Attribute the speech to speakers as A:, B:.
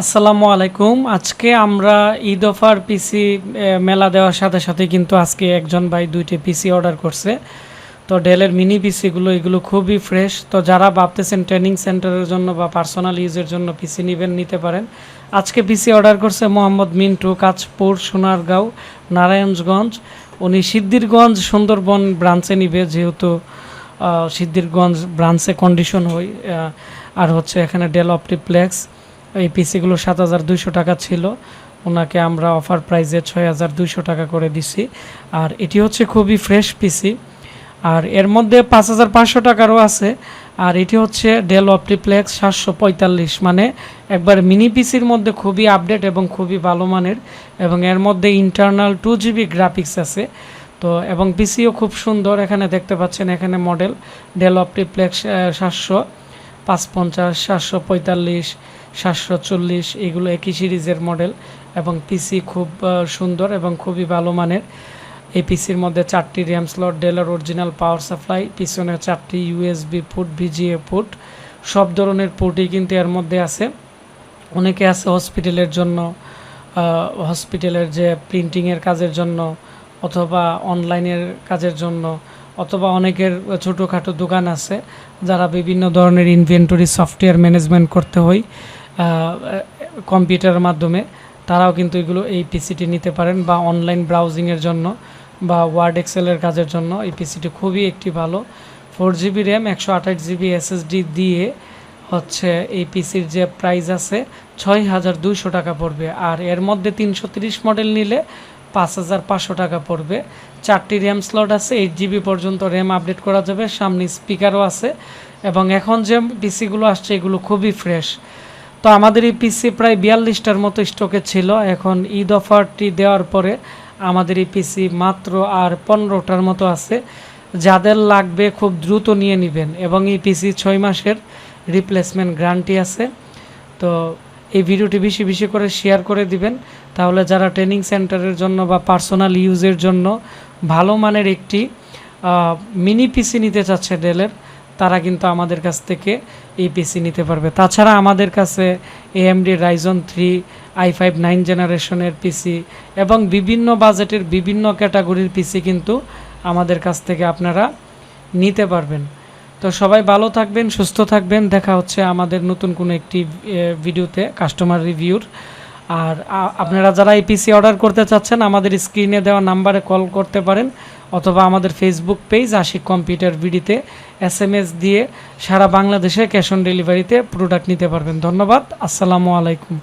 A: আসসালামু আলাইকুম। আজকে আমরা ঈদ অফার পিসি মেলা দেওয়ার সাথে সাথে কিন্তু আজকে একজন ভাই দুইটি পিসি অর্ডার করছে। তো ডেলের মিনি পিসিগুলো এগুলো খুবই ফ্রেশ তো যারা ভাবতেছেন ট্রেনিং সেন্টারের জন্য বা পার্সোনাল ইউজের জন্য পিসি নেবেন নিতে পারেন। আজকে পিসি অর্ডার করছে মোহাম্মদ মিন্টু কাঁচপুর সোনারগাঁও নারায়ণগঞ্জ। উনি সিদ্ধিরগঞ্জ সুন্দরবন ব্রাঞ্চে নিবে যেহেতু সিদ্ধিরগঞ্জ ব্রাঞ্চে কন্ডিশন আহ, আর হচ্ছে এখানে ডেল অপটিপ্লেক্স এই পিসিগুলো সাত হাজার দুইশো টাকা ছিল। ওনাকে আমরা অফার প্রাইসে ছয় হাজার দুইশো টাকা করে দিছি। আর এটি হচ্ছে খুবই ফ্রেশ পিসি আর এর মধ্যে পাঁচ হাজার পাঁচশো টাকারও আছে। আর এটি হচ্ছে ডেল অপটিপ্লেক্স সাতশো পঁয়তাল্লিশ। মানে একবার মিনি পিসির মধ্যে খুবই আপডেট এবং খুবই ভালো মানের। এবং এর মধ্যে ইন্টারনাল টু জিবি গ্রাফিক্স আছে। তো এবং পিসিও খুব সুন্দর। এখানে দেখতে পাচ্ছেন এখানে মডেল ডেল অপটিপ্লেক্স সাতশো। পাঁচ পঞ্চাশ সাতশো পঁয়তাল্লিশ, সাতশো চল্লিশ, এগুলো একই সিরিজের মডেল এবং পিসি খুব সুন্দর এবং খুবই ভালো মানের। এই পিসির মধ্যে চারটি র্যাম স্লট ডেলের অরিজিনাল পাওয়ার সাপ্লাই পিছনে চারটি ইউএসবি পুট ভিজিএ পুট সব ধরনের পুটই কিন্তু এর মধ্যে আছে। অনেকে আছে হসপিটালের জন্য হসপিটালের যে প্রিন্টিংয়ের কাজের জন্য অথবা অনলাইনের কাজের জন্য অথবা অনেকের ছোটোখাটো দোকান আছে যারা বিভিন্ন ধরনের ইনভেন্টরি সফটওয়্যার ম্যানেজমেন্ট করতে হয় কম্পিউটারের মাধ্যমে, তারাও কিন্তু এগুলো এই পিসিটি নিতে পারেন বা অনলাইন ব্রাউজিংয়ের জন্য বা ওয়ার্ড এক্সেলের কাজের জন্য এই পিসিটি খুবই একটি ভালো। ফোর জিবি র্যাম একশো আঠাশ জিবি এসএসডি দিয়ে হচ্ছে এই পিসির যে প্রাইস আছে, ছয় হাজার দুইশো টাকা পড়বে। আর এর মধ্যে তিনশো তিরিশ মডেল নিলে পাঁচ হাজার পাঁচশো টাকা পড়বে। চারটি র্যাম স্লট আছে এইট জিবি পর্যন্ত র্যাম আপডেট করা যাবে, সামনে স্পিকারও আছে এবং এখন যে পিসিগুলো আসছে এগুলো খুবই ফ্রেশ তো আমাদের এই পিসি প্রায় বিয়াল্লিশটার মতো স্টকে ছিল। এখন ঈদ অফারটি দেওয়ার পরে আমাদের এই পিসি মাত্র আর পনেরোটার মতো আছে। যাদের লাগবে খুব দ্রুত নিয়ে নেবেন এবং এই পিসি ছয় মাসের রিপ্লেসমেন্ট গ্যারান্টি আছে। তো এই ভিডিওটি বেশি বেশি করে শেয়ার করে দিবেন। তাহলে যারা ট্রেনিং সেন্টারের জন্য বা পার্সোনাল ইউজের জন্য ভালো মানের একটি মিনি পিসি নিতে চাচ্ছে ডেলের তারা কিন্তু আমাদের কাছ থেকে এই পিসি নিতে পারবে। তাছাড়া আমাদের কাছে AMD Ryzen three I five nine জেনারেশনের পিসি এবং বিভিন্ন বাজেটের বিভিন্ন ক্যাটাগরির পিসি কিন্তু আমাদের কাছ থেকে আপনারা নিতে পারবেন। তো সবাই ভালো থাকবেন, সুস্থ থাকবেন। দেখা হচ্ছে আমাদের নতুন কোনো একটি ভিডিওতে কাস্টমার রিভিউর আর আপনারা যারা এই পিসি অর্ডার করতে চাচ্ছেন, আমাদের স্ক্রিনে দেওয়া নাম্বারে কল করতে পারেন, অথবা আমাদের ফেসবুক পেজ আশিক কম্পিউটার ভিডিতে এস এম এস দিয়ে সারা বাংলাদেশে ক্যাশ অন ডেলিভারিতে প্রোডাক্ট নিতে পারবেন। ধন্যবাদ, আসসালামু আলাইকুম।